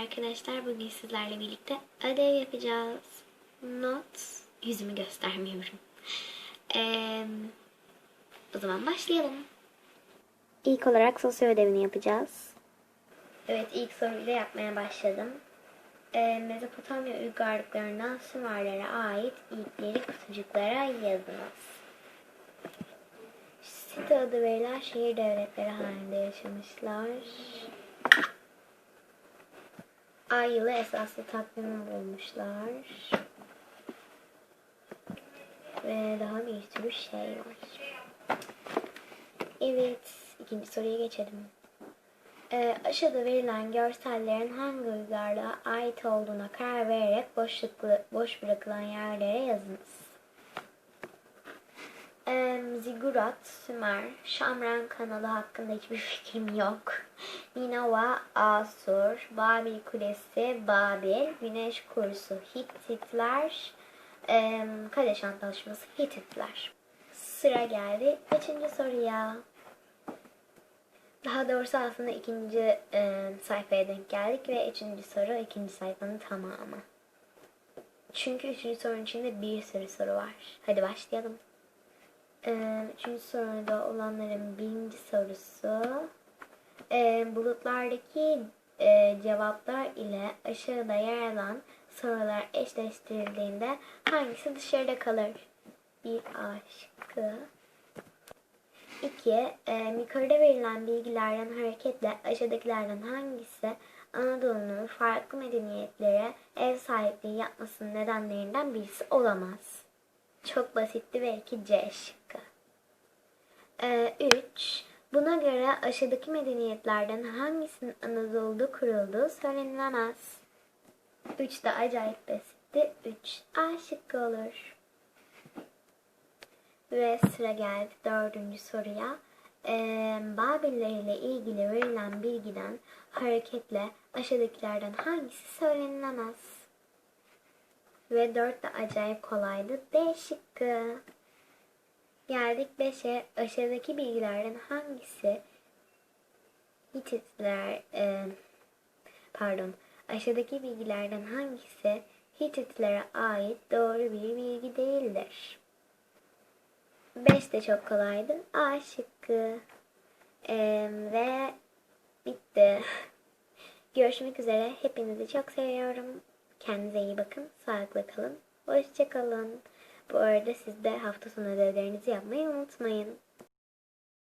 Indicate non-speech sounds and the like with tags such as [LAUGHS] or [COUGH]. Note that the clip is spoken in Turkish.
arkadaşlar. Bugün sizlerle birlikte ödev yapacağız. Not. Yüzümü göstermiyorum. Ee, o zaman başlayalım. İlk olarak sosyal ödevini yapacağız. Evet ilk soruyla yapmaya başladım. Ee, Mezopotamya uygarlıklarından Sümerlere ait ilkleri kutucuklara yazınız. Site adı verilen şehir devletleri halinde yaşamışlar. Ay yılı esaslı takvimi bulmuşlar. Ve daha bir sürü şey var. Evet, ikinci soruya geçelim. Ee, aşağıda verilen görsellerin hangi uygarlığa ait olduğuna karar vererek boşluklu, boş bırakılan yerlere yazınız. Ee, Zigurat, Sümer, Şamran kanalı hakkında hiçbir fikrim yok. Ninova, Asur, Babil Kulesi, Babil, Güneş Kursu, Hittitler, e, Kadeş Antlaşması, Hittitler. Sıra geldi kaçıncı soruya? Daha doğrusu aslında ikinci e, sayfaya denk geldik ve üçüncü soru ikinci sayfanın tamamı. Çünkü üçüncü sorunun içinde bir sürü soru var. Hadi başlayalım. Ee, üçüncü soruda olanların birinci sorusu e, bulutlardaki e, cevaplar ile aşağıda yer alan sorular eşleştirildiğinde hangisi dışarıda kalır? Bir A şıkkı. İki, e, yukarıda verilen bilgilerden hareketle aşağıdakilerden hangisi Anadolu'nun farklı medeniyetlere ev sahipliği yapmasının nedenlerinden birisi olamaz? Çok basitti 2 C şıkkı. 3. Ee, buna göre aşağıdaki medeniyetlerden hangisinin Anadolu'da kurulduğu söylenilemez. 3 de acayip basitti. 3 A şıkkı olur. Ve sıra geldi dördüncü soruya. Ee, Babiller ile ilgili verilen bilgiden hareketle aşağıdakilerden hangisi söylenilemez? Ve 4 de acayip kolaydı. B şıkkı. Geldik 5'e. Aşağıdaki bilgilerden hangisi Hititler e, pardon aşağıdaki bilgilerden hangisi Hititlere ait doğru bir bilgi değildir? 5 de çok kolaydı. A şıkkı. E, ve bitti. [LAUGHS] Görüşmek üzere. Hepinizi çok seviyorum. Kendinize iyi bakın. Sağlıklı kalın. Hoşçakalın. Bu arada siz de hafta sonu ödevlerinizi yapmayı unutmayın.